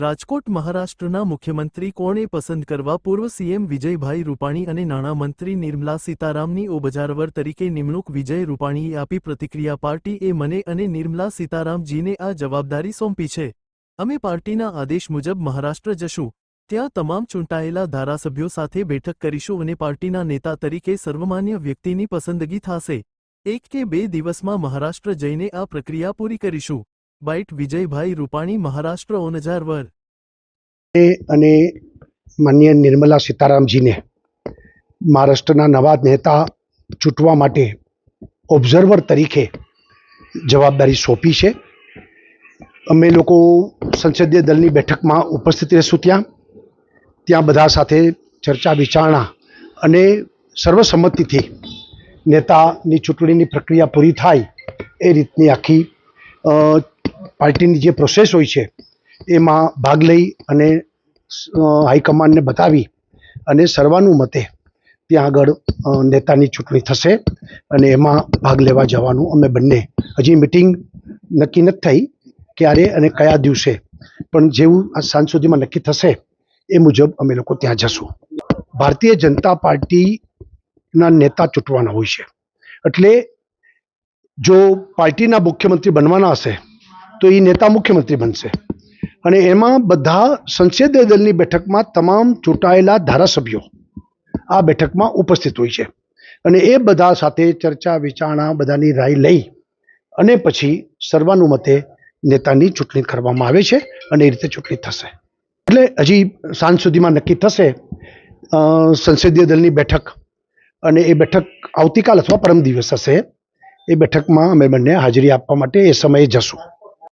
રાજકોટ મહારાષ્ટ્રના મુખ્યમંત્રી કોણે પસંદ કરવા પૂર્વ સીએમ વિજયભાઈ રૂપાણી અને નાણામંત્રી નિર્મલા સીતારામની ઓબજારવર તરીકે નિમણૂક વિજય રૂપાણીએ આપી પ્રતિક્રિયા પાર્ટીએ મને અને નિર્મલા સીતારામજીને આ જવાબદારી સોંપી છે. અમે પાર્ટીના આદેશ મુજબ મહારાષ્ટ્ર જશું. ત્યાં તમામ ચૂંટાયેલા ધારાસભ્યો સાથે બેઠક કરીશું અને પાર્ટીના નેતા તરીકે સર્વમાન્ય વ્યક્તિની પસંદગી થશે. એક કે બે દિવસમાં મહારાષ્ટ્ર જઈને આ પ્રક્રિયા પૂરી કરીશું. બાઇટ વિજયભાઈ રૂપાણી, મહારાષ્ટ્ર ઓનજારવર અને માન્ય નિર્મલા સીતારામજીને મહારાષ્ટ્રના નવા નેતા ચૂંટવા માટે ઓબ્ઝર્વર તરીકે જવાબદારી સોંપી છે. અમે લોકો સંસદીય દળની બેઠકમાં ઉપસ્થિત રહીશું ત્યાં. ત્યાં બધા સાથે ચર્ચા વિચારણા અને સર્વસંમતિથી નેતાની ચૂંટણીની પ્રક્રિયા પૂરી થાય એ રીતની આખી પાર્ટીની જે પ્રોસેસ હોય છે, એમાં ભાગ લઈ અને હાઈકમાન્ડને બતાવી અને સર્વાનુમતે ત્યાં આગળ નેતાની ચૂંટણી થશે અને એમાં ભાગ લેવા જવાનું અમે બંને. હજી મિટિંગ નક્કી નથી થઈ ક્યારે અને કયા દિવસે, પણ જેવું આ સાંજ સુધીમાં નક્કી થશે એ મુજબ અમે લોકો ત્યાં જશું. ભારતીય જનતા પાર્ટીના નેતા ચૂંટવાના હોય છે. એટલે જો પાર્ટીના મુખ્યમંત્રી બનવાના હશે તો એ નેતા મુખ્યમંત્રી બનશે. અને એમાં બધા સંસદીય દળની બેઠકમાં તમામ ચૂંટાયેલા ધારાસભ્યો આ બેઠકમાં ઉપસ્થિત હોય છે. અને એ બધા સાથે ચર્ચા, વિચારણા બધાની રાય લઈ અને પછી સર્વાનુમતે નેતાની ચૂંટણી કરવામાં આવે છે અને એ રીતે ચૂંટણી થશે. એટલે હજી સાંજ સુધીમાં નક્કી થશે સંસદીય દળની બેઠક. અને એ બેઠક આવતીકાલ અથવા પરમ દિવસ હશે. એ બેઠકમાં અમે બંને હાજરી આપવા માટે એ સમયે જશું.